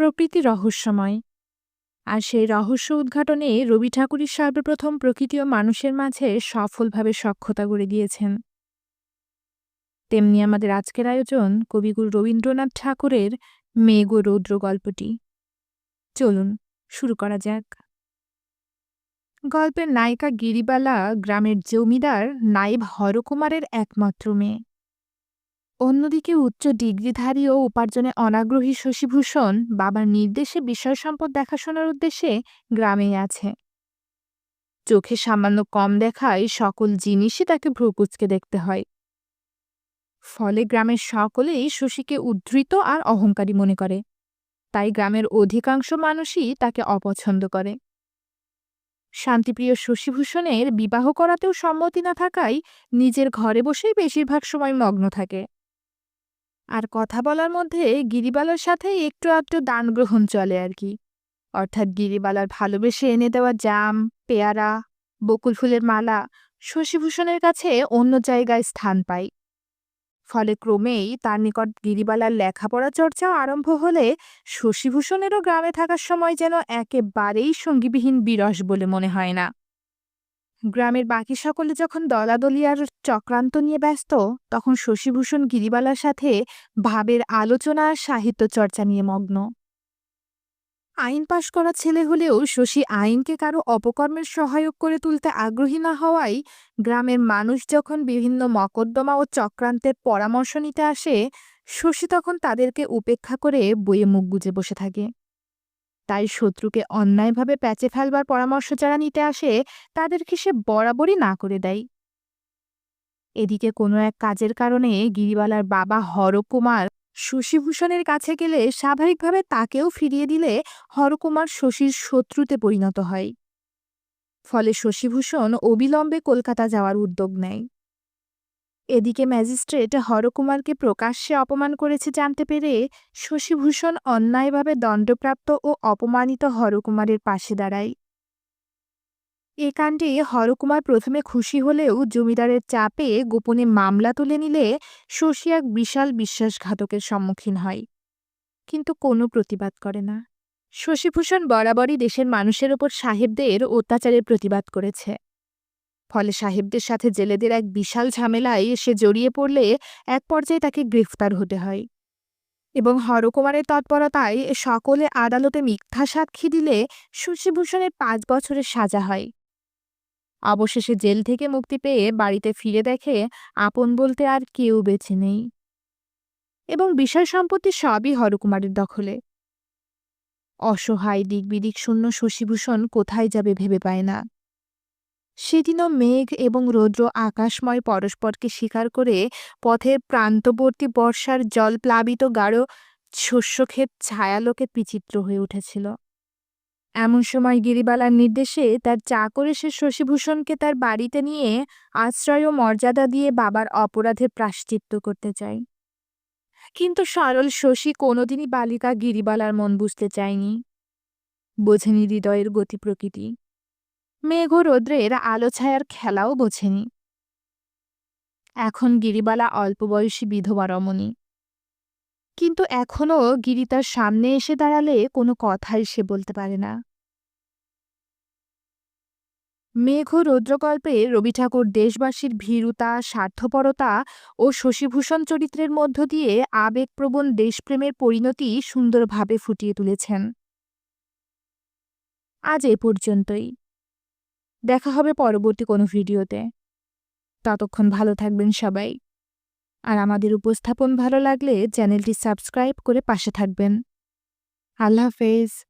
প্রকৃতি রহস্যময়। আর সেই রহস্য উদ্ঘাটনে রবি ঠাকুরই সর্বপ্রথম প্রকৃতি ও মানুষের মাঝে সফলভাবে সখ্যতা গড়ে দিয়েছেন। তেমনি আমাদের আজকের আয়োজন কবিগুরু রবীন্দ্রনাথ ঠাকুরের মেঘ ও রৌদ্র গল্পটি। চলুন, শুরু করা যাক। গল্পের নায়িকা গিরিবালা গ্রামের জমিদার নায়েব হরকুমারের একমাত্র মেয়ে। অন্যদিকে উচ্চ ডিগ্রিধারী ও উপার্জনে অনাগ্রহী শশীভূষণ বাবার নির্দেশে বিষয় সম্পদ দেখাশোনার উদ্দেশ্যে গ্রামেই আছে। চোখে সামান্য কম দেখায় সকল জিনিসই তাকে ভ্রুকুচকে দেখতে হয়। ফলে গ্রামের সকলেই শশীকে উদ্ধৃত আর অহংকারী মনে করে। তাই গ্রামের অধিকাংশ মানুষই তাকে অপছন্দ করে। শান্তিপ্রিয় শশীভূষণের বিবাহ করাতেও সম্মতি না থাকায় নিজের ঘরে বসেই বেশিরভাগ সময় মগ্ন থাকে। আর কথা বলার মধ্যে গিরিবালার সাথে একটু আধটু দান গ্রহণ চলে আর কি। অর্থাৎ গিরিবালার ভালোবেসে এনে দেওয়া জাম, পেয়ারা, বকুল ফুলের মালা শশীভূষণের কাছে অন্য জায়গায় স্থান পায়। ফলে ক্রমেই তার নিকট গিরিবালার লেখাপড়া চর্চাও আরম্ভ হলে শশীভূষণেরও গ্রামে থাকার সময় যেন একেবারেই সঙ্গীবিহীন বিরস বলে মনে হয় না। গ্রামের বাকি সকলে যখন দলাদলি আর চক্রান্ত নিয়ে ব্যস্ত, তখন শশীভূষণ গিরিবালার সাথে ভাবের আলোচনা আর সাহিত্য চর্চা নিয়ে মগ্ন। আইন পাশ করা ছেলে হলেও শশী আইনকে কারও অপকর্মের সহায়ক করে তুলতে আগ্রহী না হওয়ায় গ্রামের মানুষ যখন বিভিন্ন মকদ্দমা ও চক্রান্তের পরামর্শ নিতে আসে, শশী তখন তাদেরকে উপেক্ষা করে বইয়ে মুখ গুজে বসে থাকে। তাই শত্রুকে অন্যায়ভাবে প্যাচে ফেলবার পরামর্শ যারা নিতে আসে, তাদেরকে সে বরাবরই না করে দেয়। এদিকে কোনো এক কাজের কারণে গিরিবালার বাবা হরকুমার শশীভূষণের কাছে গেলে স্বাভাবিকভাবে তাকেও ফিরিয়ে দিলে হরকুমার শশীর শত্রুতে পরিণত হয়। ফলে শশীভূষণ অবিলম্বে কলকাতা যাওয়ার উদ্যোগ নেয়। এদিকে ম্যাজিস্ট্রেট হরকুমারকে প্রকাশ্যে অপমান করেছে জানতে পেরে শশীভূষণ অন্যায়ভাবে দণ্ডপ্রাপ্ত ও অপমানিত হরকুমারের পাশে দাঁড়ায়। এ কাণ্ডে হরকুমার প্রথমে খুশি হলেও জমিদারের চাপে গোপনে মামলা তুলে নিলে শশী এক বিশাল বিশ্বাসঘাতকের সম্মুখীন হয়। কিন্তু কোনো প্রতিবাদ করে না। শশীভূষণ বরাবরই দেশের মানুষের ওপর সাহেবদের অত্যাচারের প্রতিবাদ করেছে। ফলে সাহেবদের সাথে জেলেদের এক বিশাল ঝামেলায় এসে জড়িয়ে পড়লে এক পর্যায়ে তাকে গ্রেফতার হতে হয় এবং হরকুমারের তৎপরতায় সকলে আদালতে মিথ্যা সাক্ষী দিলে শশীভূষণের পাঁচ বছরের সাজা হয়। অবশেষে জেল থেকে মুক্তি পেয়ে বাড়িতে ফিরে দেখে আপন বলতে আর কেউ বেঁচে নেই এবং বিষয় সম্পত্তি সবই হরকুমারের দখলে। অসহায় দিক বিদিক শূন্য শশীভূষণ কোথায় যাবে ভেবে পায় না। সেদিনও মেঘ এবং রৌদ্র আকাশময় পরস্পরকে স্বীকার করে পথের প্রান্তবর্তী বর্ষার জল প্লাবিত গাঢ় শস্যক্ষেত ছায়ালোকে বিচিত্র হয়ে উঠেছিল। এমন সময় গিরিবালার নির্দেশে তার চাকরে সে শশীভূষণকে তার বাড়িতে নিয়ে আশ্রয় ও মর্যাদা দিয়ে বাবার অপরাধে প্রাশ্চিত্য করতে চায়। কিন্তু সরল শশী কোনোদিনই বালিকা গিরিবালার মন বুঝতে চায়নি। বোঝেনি হৃদয়ের গতি প্রকৃতি। মেঘ রৌদ্রের আলো ছায়ার খেলাও বোঝেনি। এখন গিরিবালা অল্প বয়সী বিধবা রমণী। কিন্তু এখনও গিরি তার সামনে এসে দাঁড়ালে কোনো কথাই সে বলতে পারে না। মেঘ রৌদ্রকল্পে রবি ঠাকুর দেশবাসীর ভীরুতা, স্বার্থপরতা ও শশীভূষণ চরিত্রের মধ্য দিয়ে আবেগপ্রবণ দেশপ্রেমের পরিণতি সুন্দরভাবে ফুটিয়ে তুলেছেন। আজ এ পর্যন্তই। দেখা হবে পরবর্তী কোনো ভিডিওতে। ততক্ষণ ভালো থাকবেন সবাই। আর আমাদের উপস্থাপন ভালো লাগলে চ্যানেলটি সাবস্ক্রাইব করে পাশে থাকবেন। আল্লাহ হাফেজ।